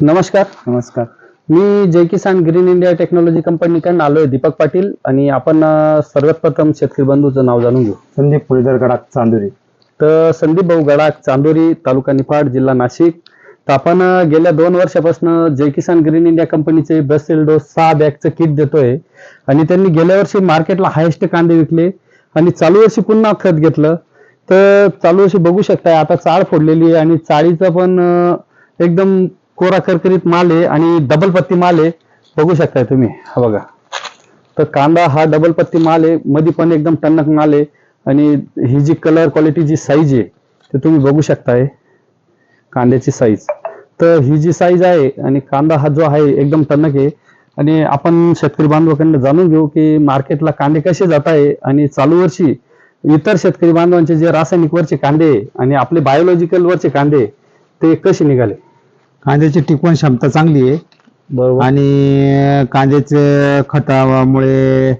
नमस्कार. नमस्कार. मी Jai Kisan green India technology कंपनीकडून आलोय दीपक पाटील आणि आपण अं, सर्वात प्रथम शेतकरी बंधूचं नाव जाणून घेऊ. संदीप पुळेदर गडाख चांदुरी. तर संदीप भाऊ गडाख चांदोरी तालुका निफाड जिल्हा नाशिक. तर आपण अं, गेल्या दोन वर्षापासून जय किसान ग्रीन इंडिया कंपनीचे ब्रसेल डोस सहा बॅगचं किट देतोय. आणि त्यांनी गेल्या वर्षी मार्केटला हायेस्ट कांदे विकले. आणि चालू वर्षी पुन्हा खत घेतलं. तर चालू वर्षी बघू शकताय आता चाळ फोडलेली आहे आणि चाळीचं पण अं, एकदम कोरा करकरीत माल आहे आणि डबल पत्ती माल आहे. बघू शकताय तुम्ही. हा बघा. तर कांदा हा डबल पत्ती माल आहे. मध्ये पण एकदम टणक माल आहे. आणि ही जी कलर क्वालिटी जी साईज आहे ते तुम्ही बघू शकताय. कांद्याची साईज तर ही जी साईज आहे आणि कांदा हा जो आहे एकदम टणक आहे. आणि आपण शेतकरी बांधवाकडनं जाणून घेऊ की मार्केटला कांदे कसे जात आहे आणि चालू वर्षी इतर शेतकरी बांधवांचे जे रासायनिक वरचे कांदे आणि आपले बायोलॉजिकल वरचे कांदे ते कसे निघाले? कांद्याची टिकवण क्षमता चांगली आहे. बरोबर. आणि कांद्याचे खतामुळे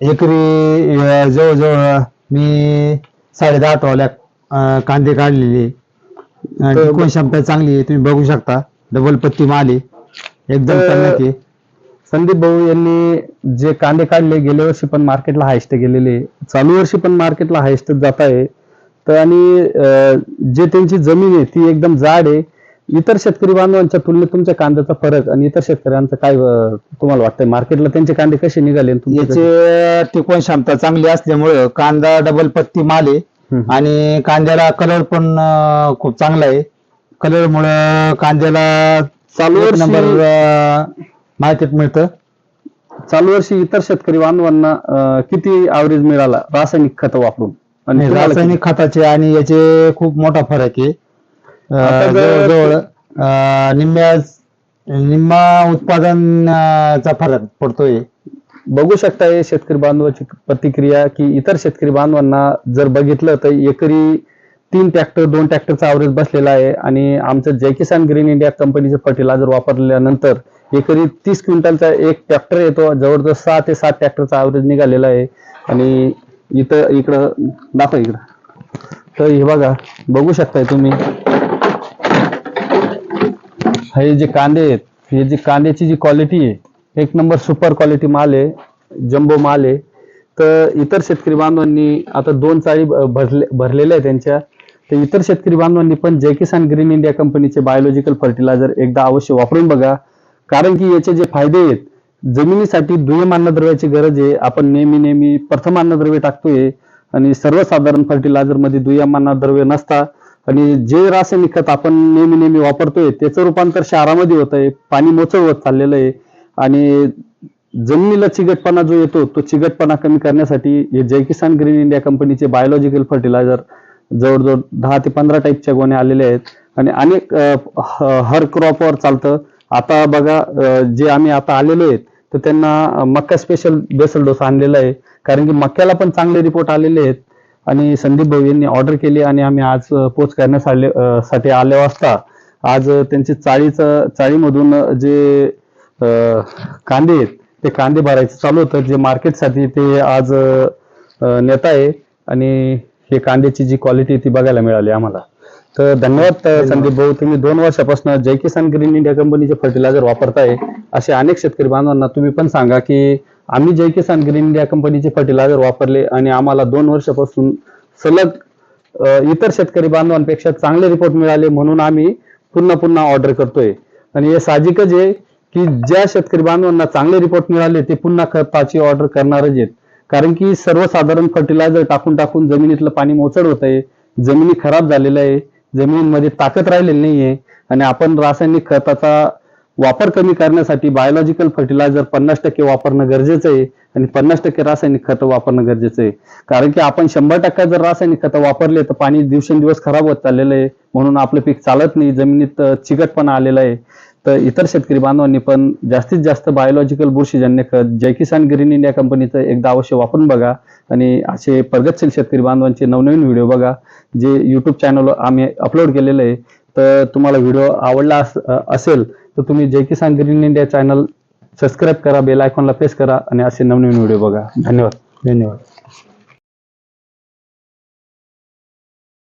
एकरी अं, जवळजवळ मी साडे दहा टोल्या अं, कांदे काढलेले. अं, तर- टिकवण क्षमता चांगली आहे. तुम्ही बघू शकता. डबल पत्ती माल आहे. एकदम तर- टणक आहे. संदीप भाऊ यांनी जे कांदे काढले गेल्या वर्षी पण मार्केटला हायस्ट गेलेले. चालू वर्षी पण मार्केटला हायस्ट जात आहे. तर आणि अं, जे त्यांची जमीन आहे ती एकदम जाड आहे. इतर शेतकरी बांधवांच्या तुलनेत तुमच्या कांद्याचा फरक आणि इतर शेतकऱ्यांचं काय अं, तुम्हाला वाटतंय? मार्केटला त्यांचे कांदे कसे निघाले आणि तुमचे कसे? याचे टिकवण क्षमता चांगली असल्यामुळं कांदा डबल पत्ती माल आहे हम्म. आणि कांद्याला कलर पण अं, खूप चांगला आहे. कलर मुळे कांद्याला चालू एक वर्षी- नंबर मार्केट मिळतं. चालू वर्षी इतर शेतकरी बांधवांना अं, किती ॲव्हरेज मिळाला? रासायनिक खत वापरून. आणि तुम्हाला रासायनिक खताचे आणि याचे खूप मोठा फरक आहे. आता जर- जवळजवळ अं, निम्म्या निम्मा उत्पादनचा फरक पडतोय बघू शकताय शेतकरी बांधवाची प्रतिक्रिया की इतर शेतकरी बांधवांना जर बघितलं तर एकरी तीन ट्रॅक्टर दोन ट्रॅक्टरचा ॲव्हरेज बसलेला आहे आणि आमचं जय किसान ग्रीन इंडिया कंपनीचे फर्टिलायझर वापरल्यानंतर एकरी तीस क्विंटलचा एक ट्रॅक्टर येतो जवळजवळ सहा ते सात ट्रॅक्टरचा ॲव्हरेज निघालेला आहे आणि इथं इकडं दाखवा इकडं तर हे बघा बघू शकताय तुम्ही हे जे कांदे आहेत हे जी कांद्याची जी क्वालिटी आहे एक नंबर सुपर क्वालिटी माल आहे जम्बो माल आहे. तर इतर शेतकरी बांधवांनी आता दोन चाळी भरले भरलेल्या आहेत त्यांच्या. तर इतर शेतकरी बांधवांनी पण जय किसान ग्रीन इंडिया कंपनीचे बायोलॉजिकल फर्टिलायझर एकदा अवश्य वापरून बघा. कारण की याचे जे फायदे आहेत जमिनीसाठी दुय्यम अन्नद्रव्याची गरज आहे. आपण नेहमी नेहमी प्रथम अन्नद्रव्य टाकतोय आणि सर्वसाधारण फर्टिलायझरमध्ये दुय्यम अन्नद्रव्य नसता. आणि जे रासायनिक खत आपण नेहमी नेहमी वापरतोय त्याचं रूपांतर शहरामध्ये होत आहे पाणी मोचळ होत चाललेलं आहे. आणि जमिनीला चिकटपणा जो येतो तो चिकटपणा कमी करण्यासाठी हे जय किसान ग्रीन इंडिया कंपनीचे बायोलॉजिकल फर्टिलायझर जवळजवळ दहा ते पंधरा टाईपच्या गोण्या आलेल्या आहेत. आणि अनेक ह- हर क्रॉपवर चालतं. आता बघा जे आम्ही आता आलेलो आहेत तर त्यांना मक्का स्पेशल बेसल डोस आणलेला आहे. कारण की मक्याला पण चांगले रिपोर्ट आलेले आहेत. आणि संदीप भाऊ यांनी ऑर्डर केली आणि आम्ही आज पोच करण्यासाठी साठी आले असता. आज त्यांची चाळीचं चाळीमधून जे कांदे आहेत ते कांदे भरायचं चालू होतं. जे मार्केटसाठी ते आज नेत आहे आणि हे कांद्याची जी क्वालिटी ती बघायला मिळाली आम्हाला. तर धन्यवाद संदीप भाऊ. तुम्ही दोन वर्षापासून जय किसान ग्रीन इंडिया कंपनीचे फर्टिलायझर वापरताय असे अनेक शेतकरी बांधवांना तुम्ही पण सांगा की आम्ही जय किसान ग्रीन इंडिया कंपनीचे फर्टिलायझर वापरले आणि आम्हाला दोन वर्षापासून सलग इतर शेतकरी बांधवांपेक्षा चांगले रिपोर्ट मिळाले म्हणून आम्ही पुन्हा पुन्हा ऑर्डर करतोय. आणि हे साहजिकच आहे की ज्या शेतकरी बांधवांना चांगले रिपोर्ट मिळाले ते पुन्हा खताची ऑर्डर करणारच आहेत. कारण की सर्वसाधारण फर्टिलायझर टाकून टाकून जमिनीतलं पाणी मोचड होत आहे जमिनी खराब झालेलं आहे जमिनीमध्ये ताकद राहिलेली नाहीये आणि आपण रासायनिक खताचा वापर कमी करण्यासाठी बायोलॉजिकल फर्टिलायझर पन्नास टक्के वापरणं गरजेचं आहे आणि पन्नास टक्के रासायनिक खतं वापरणं गरजेचं आहे. कारण की आपण शंभर टक्का जर रासायनिक खतं वापरले तर पाणी दिवसेंदिवस खराब होत चाललेलं आहे. म्हणून आपलं पीक चालत नाही. जमिनीत चिकटपणा आलेला आहे. तर इतर शेतकरी बांधवांनी पण जास्तीत जास्त बायोलॉजिकल बुरशीजन्य खत जय किसान ग्रीन इंडिया कंपनीचं एकदा अवश्य वापरून बघा. आणि असे प्रगतशील शेतकरी बांधवांचे नवनवीन व्हिडिओ बघा जे यूट्यूब चॅनलवर आम्ही अपलोड केलेले आहे. तर तुम्हाला व्हिडिओ आवडला असेल तर तुम्ही Jai Kisan green India channel subscribe करा बेल आयकॉनला प्रेस करा आणि असे नवनवीन व्हिडिओ बघा. धन्यवाद. धन्यवाद.